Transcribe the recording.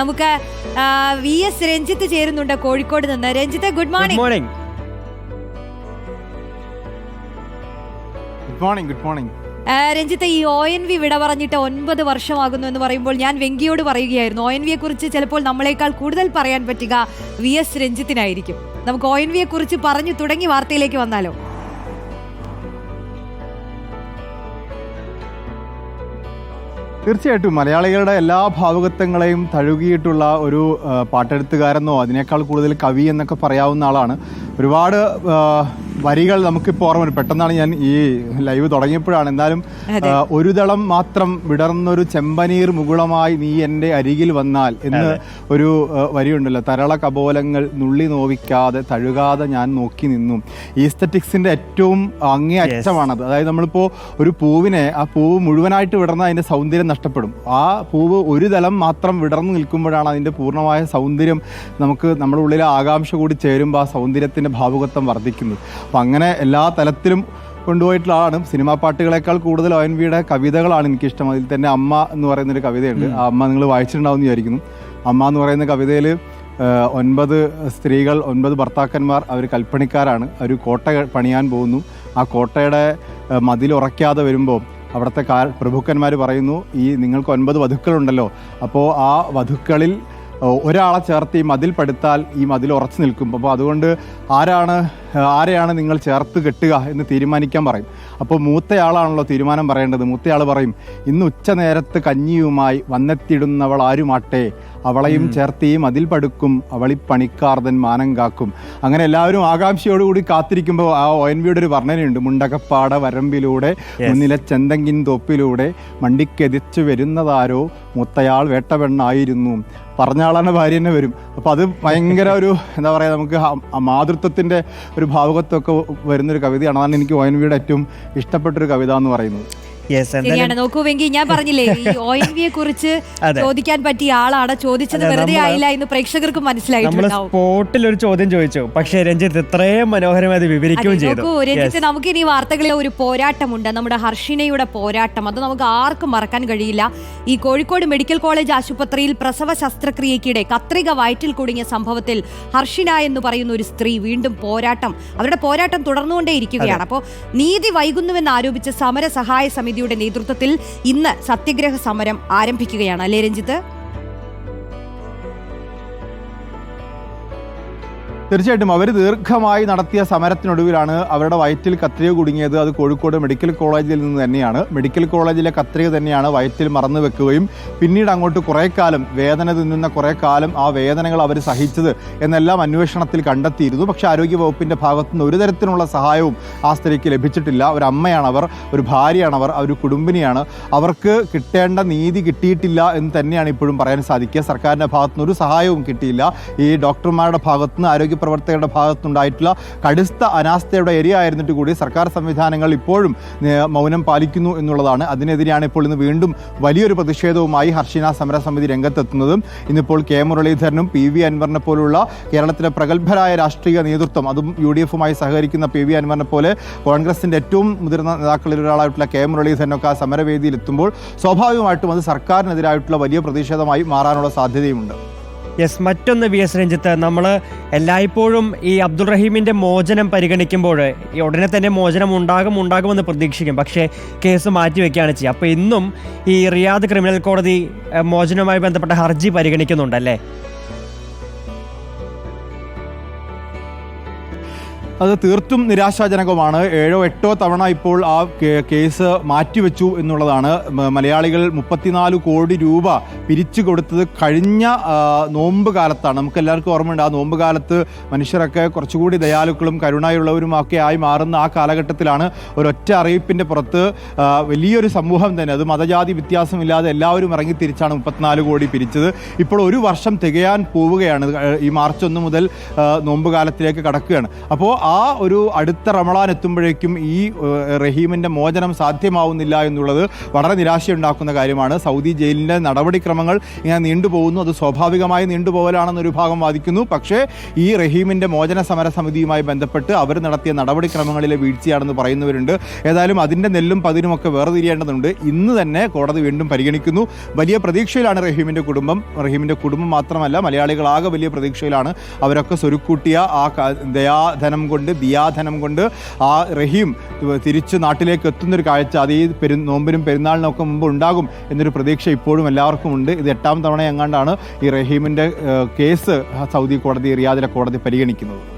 നമുക്ക് V S Ranjith ചേരുന്നുണ്ട് കോഴിക്കോട് നിന്ന്. Ranjith good good morning morning good morning good morning Ranjith ഈ ഒ എൻ വി വിട പറഞ്ഞിട്ട് ഒൻപത് വർഷമാകുന്നു എന്ന് പറയുമ്പോൾ ഞാൻ വെങ്കിയോട് പറയുകയായിരുന്നു. ഒ എൻ വിയെ കുറിച്ച് ചിലപ്പോൾ നമ്മളെക്കാൾ കൂടുതൽ പറയാൻ പറ്റുക വി എസ് രഞ്ജിത്തിനായിരിക്കും. നമുക്ക് ഒ എൻ വിയെ കുറിച്ച് പറഞ്ഞു തുടങ്ങി വാർത്തയിലേക്ക് വന്നാലോ? തീർച്ചയായിട്ടും മലയാളികളുടെ എല്ലാ ഭാവുകത്വങ്ങളെയും തഴുകിയിട്ടുള്ള ഒരു പാട്ടെഴുത്തുകാരെന്നോ അതിനേക്കാൾ കൂടുതൽ കവി എന്നൊക്കെ പറയാവുന്ന ആളാണ്. ഒരുപാട് വരികൾ നമുക്കിപ്പോൾ ഓർമ്മ വരും. പെട്ടെന്നാണ് ഞാൻ ഈ ലൈവ് തുടങ്ങിയപ്പോഴാണ്. എന്നാലും ഒരു ദളം മാത്രം വിടർന്നൊരു ചെമ്പനീർ മുകുളമായി നീ എന്റെ അരികിൽ വന്നാൽ എന്ന് ഒരു വരിയുണ്ടല്ലോ. തരള കപോലങ്ങൾ നുള്ളി നോവിക്കാതെ തഴുകാതെ ഞാൻ നോക്കി നിന്നു. ഈസ്തറ്റിക്സിന്റെ ഏറ്റവും അങ്ങേ അറ്റമാണത്. അതായത് നമ്മളിപ്പോൾ ഒരു പൂവിനെ ആ പൂവ് മുഴുവനായിട്ട് വിടർന്ന അതിന്റെ സൗന്ദര്യം നഷ്ടപ്പെടും. ആ പൂവ് ഒരു ദളം മാത്രം വിടർന്നു നിൽക്കുമ്പോഴാണ് അതിന്റെ പൂർണമായ സൗന്ദര്യം നമുക്ക് നമ്മുടെ ഉള്ളിലെ ആകാംക്ഷ കൂടി ചേരുമ്പോൾ ആ സൗന്ദര്യത്തിന്റെ ഭാവുകത്വം വർദ്ധിക്കുന്നത്. അപ്പം അങ്ങനെ എല്ലാ തലത്തിലും കൊണ്ടുപോയിട്ടുള്ളതാണ് സിനിമാ പാട്ടുകളെക്കാൾ കൂടുതൽ ഒ എൻ വിയുടെ കവിതകളാണ് എനിക്കിഷ്ടം. അതിൽ തന്നെ അമ്മ എന്ന് പറയുന്നൊരു കവിതയുണ്ട്. ആ അമ്മ നിങ്ങൾ വായിച്ചിട്ടുണ്ടാവും വിചാരിക്കുന്നു. അമ്മ എന്ന് പറയുന്ന കവിതയിൽ ഒൻപത് സ്ത്രീകൾ ഒൻപത് ഭർത്താക്കന്മാർ അവർ കൽപ്പണിക്കാരാണ്. അവർ കോട്ട പണിയാൻ പോകുന്നു. ആ കോട്ടയുടെ മതിൽ മതിലുറയ്ക്കാതെ വരുമ്പോൾ അവിടുത്തെ കാ പ്രഭുക്കന്മാർ പറയുന്നു ഈ നിങ്ങൾക്ക് ഒൻപത് വധുക്കളുണ്ടല്ലോ. അപ്പോൾ ആ വധുക്കളിൽ ഒരാളെ ചേർത്ത് ഈ മതിൽ പടുത്താൽ ഈ മതിൽ ഉറച്ചു നിൽക്കും. അപ്പോൾ അതുകൊണ്ട് ആരാണ് ആരെയാണ് നിങ്ങൾ ചേർത്ത് കെട്ടുക എന്ന് തീരുമാനിക്കാൻ പറയും. അപ്പോൾ മൂത്തയാളാണല്ലോ തീരുമാനം പറയേണ്ടത്. മൂത്തയാൾ പറയും ഇന്ന് ഉച്ച നേരത്ത് കഞ്ഞിയുമായി വന്നെത്തിടുന്നവൾ ആരുമാട്ടെ? അവളെയും ചേർത്ത് ഈ മതിൽ പടുക്കും. അവളി പണിക്കാർതൻ മാനം കാക്കും. അങ്ങനെ എല്ലാവരും ആകാംക്ഷയോടുകൂടി കാത്തിരിക്കുമ്പോൾ ആ ഒ എൻ വിയുടെ ഒരു വർണനയുണ്ട്. മുണ്ടകപ്പാട വരമ്പിലൂടെ മുന്നിലെ ചെന്തങ്കിൻ തോപ്പിലൂടെ മണ്ടിക്കെതിച്ചു വരുന്നതാരോ? മുത്തയാൾ വേട്ടവെണ്ണായിരുന്നു. പറഞ്ഞ ആളാണ് ഭാര്യ തന്നെ വരും. അപ്പോൾ അത് ഭയങ്കര ഒരു എന്താ പറയുക നമുക്ക് മാതൃത്വത്തിന്റെ ഒരു ഭാവുകത്വമൊക്കെ വരുന്നൊരു കവിതയാണ്. അതാണ് എനിക്ക് ഒ എൻ വിയുടെ ഏറ്റവും ഇഷ്ടപ്പെട്ടൊരു കവിത എന്ന് പറയുന്നത്. ശരിയാണ്. നോക്കൂ വെങ്കി ഞാൻ പറഞ്ഞില്ലേ ഈ ഒ എൻ വിയെ കുറിച്ച്. ചോദിക്കാൻ പറ്റിയ ആളാണ്. ചോദിച്ചത് വെറുതെ ആയില്ല എന്ന് പ്രേക്ഷകർക്ക് മനസ്സിലായിട്ടുണ്ടാവും. സ്പോട്ടിൽ ഒരു ചോദ്യം ചോദിച്ചു. പക്ഷേ രഞ്ജിത്ത് ഇത്രയും മനോഹരമായി വിവരിക്കും വിവരിക്കുകയും ചെയ്തു. നോക്കൂ രഞ്ജിത്ത് നമുക്ക് ഇനി വാർത്തകളിൽ ഒരു പോരാട്ടമുണ്ട്. നമ്മുടെ ഹർഷിനയുടെ പോരാട്ടം. അത് നമുക്ക് ആർക്കും മറക്കാൻ കഴിയില്ല. ഈ കോഴിക്കോട് മെഡിക്കൽ കോളേജ് ആശുപത്രിയിൽ പ്രസവ ശസ്ത്രക്രിയക്കിടെ കത്രിക വയറ്റിൽ കുടുങ്ങിയ സംഭവത്തിൽ ഹർഷിന എന്ന് പറയുന്ന ഒരു സ്ത്രീ വീണ്ടും പോരാട്ടം അവരുടെ പോരാട്ടം തുടർന്നുകൊണ്ടേയിരിക്കുകയാണ്. അപ്പോൾ നീതി വൈകുന്നുവെന്ന് ആരോപിച്ച് സമര സഹായ സമിതിയുടെ നേതൃത്വത്തിൽ ഇന്ന് സത്യഗ്രഹ സമരം ആരംഭിക്കുകയാണ്. അല്ലേ രഞ്ജിത്ത്? തീർച്ചയായിട്ടും അവർ ദീർഘമായി നടത്തിയ സമരത്തിനൊടുവിലാണ് അവരുടെ വയറ്റിൽ കത്രിക കുടുങ്ങിയത്. അത് കോഴിക്കോട് മെഡിക്കൽ കോളേജിൽ നിന്ന് തന്നെയാണ്. മെഡിക്കൽ കോളേജിലെ കത്രിക തന്നെയാണ് വയറ്റിൽ മറന്നു വെക്കുകയും പിന്നീട് അങ്ങോട്ട് കുറേ കാലം വേദന തിന്നുന്ന കുറേ കാലം ആ വേദനകൾ അവർ സഹിച്ചത് എന്നെല്ലാം അന്വേഷണത്തിൽ കണ്ടെത്തിയിരുന്നു. പക്ഷേ ആരോഗ്യവകുപ്പിന്റെ ഭാഗത്തു നിന്ന് ഒരു തരത്തിലുള്ള സഹായവും ആ സ്ത്രീക്ക് ലഭിച്ചിട്ടില്ല. ഒരു അമ്മയാണവർ ഒരു ഭാര്യയാണവർ ഒരു കുടുംബിനിയാണ്. അവർക്ക് കിട്ടേണ്ട നീതി കിട്ടിയിട്ടില്ല എന്ന് തന്നെയാണ് ഇപ്പോഴും പറയാൻ സാധിക്കുക. സർക്കാരിന്റെ ഭാഗത്തുനിന്ന് ഒരു സഹായവും കിട്ടിയില്ല. ഈ ഡോക്ടർമാരുടെ ഭാഗത്തുനിന്ന് ആരോഗ്യ പ്രവർത്തകരുടെ ഭാഗത്തുനിന്നുണ്ടായിട്ടുള്ള കടുത്ത അനാസ്ഥയുടെ ഏരിയ ആയിരുന്നിട്ട് കൂടി സർക്കാർ സംവിധാനങ്ങൾ ഇപ്പോഴും മൗനം പാലിക്കുന്നു എന്നുള്ളതാണ്. അതിനെതിരെയാണ് ഇപ്പോൾ ഇന്ന് വീണ്ടും വലിയൊരു പ്രതിഷേധവുമായി ഹർഷിന സമരസമിതി രംഗത്തെത്തുന്നതും. ഇന്നിപ്പോൾ കെ മുരളീധരനും പി വി അൻവറിനെ പോലുള്ള കേരളത്തിലെ പ്രഗത്ഭരായ രാഷ്ട്രീയ നേതൃത്വം അതും യു ഡി എഫുമായി സഹകരിക്കുന്ന പി വി അൻവറിനെ പോലെ കോൺഗ്രസിന്റെ ഏറ്റവും മുതിർന്ന നേതാക്കളിൽ ഒരാളായിട്ടുള്ള കെ മുരളീധരനൊക്കെ ആ സമരവേദിയിൽ എത്തുമ്പോൾ സ്വാഭാവികമായിട്ടും അത് സർക്കാരിനെതിരായിട്ടുള്ള വലിയ പ്രതിഷേധമായി മാറാനുള്ള സാധ്യതയുമുണ്ട്. യെസ് മറ്റൊന്ന് വി എസ് രഞ്ജിത്ത്. നമ്മൾ എല്ലായ്പ്പോഴും ഈ അബ്ദുൾ റഹീമിന്റെ മോചനം പരിഗണിക്കുമ്പോൾ ഈ ഉടനെ തന്നെ മോചനം ഉണ്ടാകും ഉണ്ടാകുമെന്ന് പ്രതീക്ഷിക്കും. പക്ഷേ കേസ് മാറ്റിവെക്കുകയാണ് ചെയ്യുക. അപ്പോൾ ഇന്നും ഈ റിയാദ് ക്രിമിനൽ കോടതി മോചനവുമായി ബന്ധപ്പെട്ട ഹർജി പരിഗണിക്കുന്നുണ്ടല്ലേ അത് തീർത്തും നിരാശാജനകമാണ്. ഏഴോ എട്ടോ തവണ ഇപ്പോൾ ആ കേസ് മാറ്റിവെച്ചു എന്നുള്ളതാണ്. മലയാളികൾ മുപ്പത്തിനാല് കോടി രൂപ പിരിച്ചു കൊടുത്തത് കഴിഞ്ഞ നോമ്പ് കാലത്താണ്. നമുക്ക് എല്ലാവർക്കും ഓർമ്മയുണ്ട് ആ നോമ്പ് കാലത്ത് മനുഷ്യരൊക്കെ കുറച്ചുകൂടി ദയാലുക്കളും കരുണയുള്ളവരും ഒക്കെ ആയി മാറുന്ന ആ കാലഘട്ടത്തിലാണ് ഒരൊറ്റ അറിയിപ്പിന്റെ പുറത്ത് വലിയൊരു സമൂഹം തന്നെ അത് മതജാതി വ്യത്യാസമില്ലാതെ എല്ലാവരും ഇറങ്ങി തിരിച്ചാണ് മുപ്പത്തിനാല് കോടി പിരിച്ചത്. ഇപ്പോൾ ഒരു വർഷം തികയാൻ പോവുകയാണ് ഈ മാർച്ച് ഒന്ന് മുതൽ നോമ്പ് കാലത്തിലേക്ക് കടക്കുകയാണ്. അപ്പോൾ ആ ഒരു അടുത്ത റമളാൻ എത്തുമ്പോഴേക്കും ഈ റഹീമിന്റെ മോചനം സാധ്യമാവുന്നില്ല എന്നുള്ളത് വളരെ നിരാശയുണ്ടാക്കുന്ന കാര്യമാണ്. സൗദി ജയിലിന്റെ നടപടിക്രമങ്ങൾ ഇങ്ങനെ നീണ്ടുപോകുന്നു. അത് സ്വാഭാവികമായി നീണ്ടുപോകലാണെന്നൊരു ഭാഗം വാദിക്കുന്നു. പക്ഷേ ഈ റഹീമിന്റെ മോചന സമര സമിതിയുമായി ബന്ധപ്പെട്ട് അവർ നടത്തിയ നടപടിക്രമങ്ങളിലെ വീഴ്ചയാണെന്ന് പറയുന്നവരുണ്ട്. ഏതായാലും അതിന്റെ നെല്ലും പതിനുമൊക്കെ വേർതിരിയേണ്ടതുണ്ട്. ഇന്ന് തന്നെ കോടതി വീണ്ടും പരിഗണിക്കുന്നു. വലിയ പ്രതീക്ഷയിലാണ് റഹീമിന്റെ കുടുംബം. റഹീമിന്റെ കുടുംബം മാത്രമല്ല മലയാളികളാകെ വലിയ പ്രതീക്ഷയിലാണ് അവരൊക്കെ സ്വരുക്കൂട്ടിയ ആ ദയാധനം കൊണ്ട് ദിയാധനം കൊണ്ട് ആ റഹീം തിരിച്ച് നാട്ടിലേക്ക് എത്തുന്നൊരു കാഴ്ച അത് ഈ പെരു നോമ്പിനും പെരുന്നാളിനൊക്കെ മുമ്പ് ഉണ്ടാകും എന്നൊരു പ്രതീക്ഷ ഇപ്പോഴും എല്ലാവർക്കും ഉണ്ട്. ഇത് എട്ടാം തവണ എങ്ങാണ്ടാണ് ഈ റഹീമിന്റെ കേസ് സൗദി കോടതി റിയാദിലെ കോടതി പരിഗണിക്കുന്നത്.